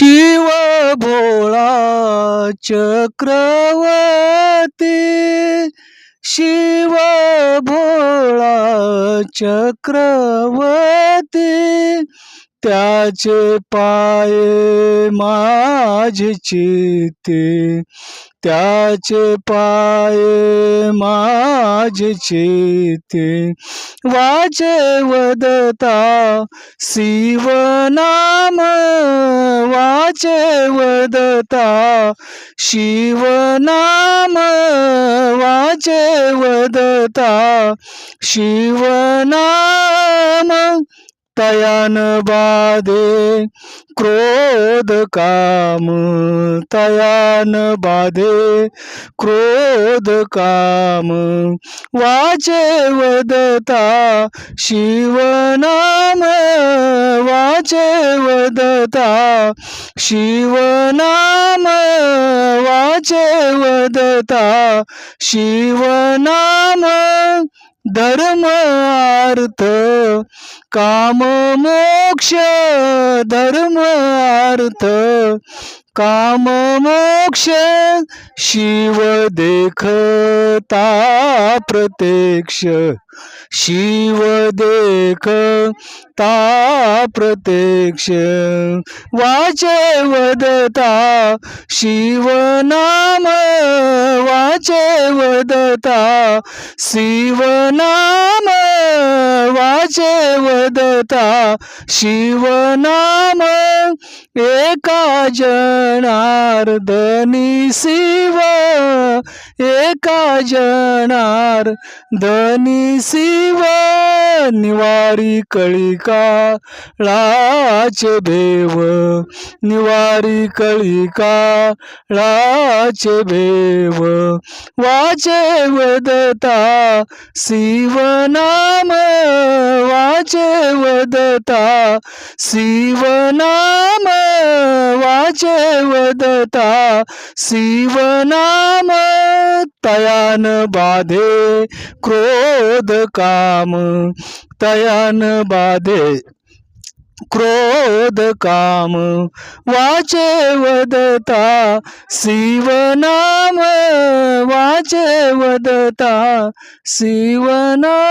शिव भोळा चक्रवर्ती. शिव भोळा चक्रवर्ती. त्याचे पाय माझे चिते त्याचे पाये माझे चिते वाचे वदता शिवनाम. वाचे वदता शिवनाम वाचे वदता शिवनाम तयान बाधे क्रोध काम तयान बाधे क्रोध काम वाचे वदता शिवना वाचे वदता शिवनाम वाचे वदता शिवनाम धर्म अर्थ. काम मोक्ष धर्म अर्थ. काम मोक्ष शिव देखता प्रत्यक्ष. शिव देखता प्रत्यक्ष. वाचे वदता शिवनाम वाचे वदता शिवनाम वाचे वदता शिवनाम एका जनार्दनी शिव एका जनार्दनी शिव निवारी कळिका लाचे भेव निवारी कळिका लाचे भेव वाचे वदता शिवनाम वाचे वदता शिवनाम वाचे वदता शिवनाम तयान बाधे क्रोध काम तयान बाधे क्रोध काम वाचे वदता शिवनाम वाचे वदता शिवनाम।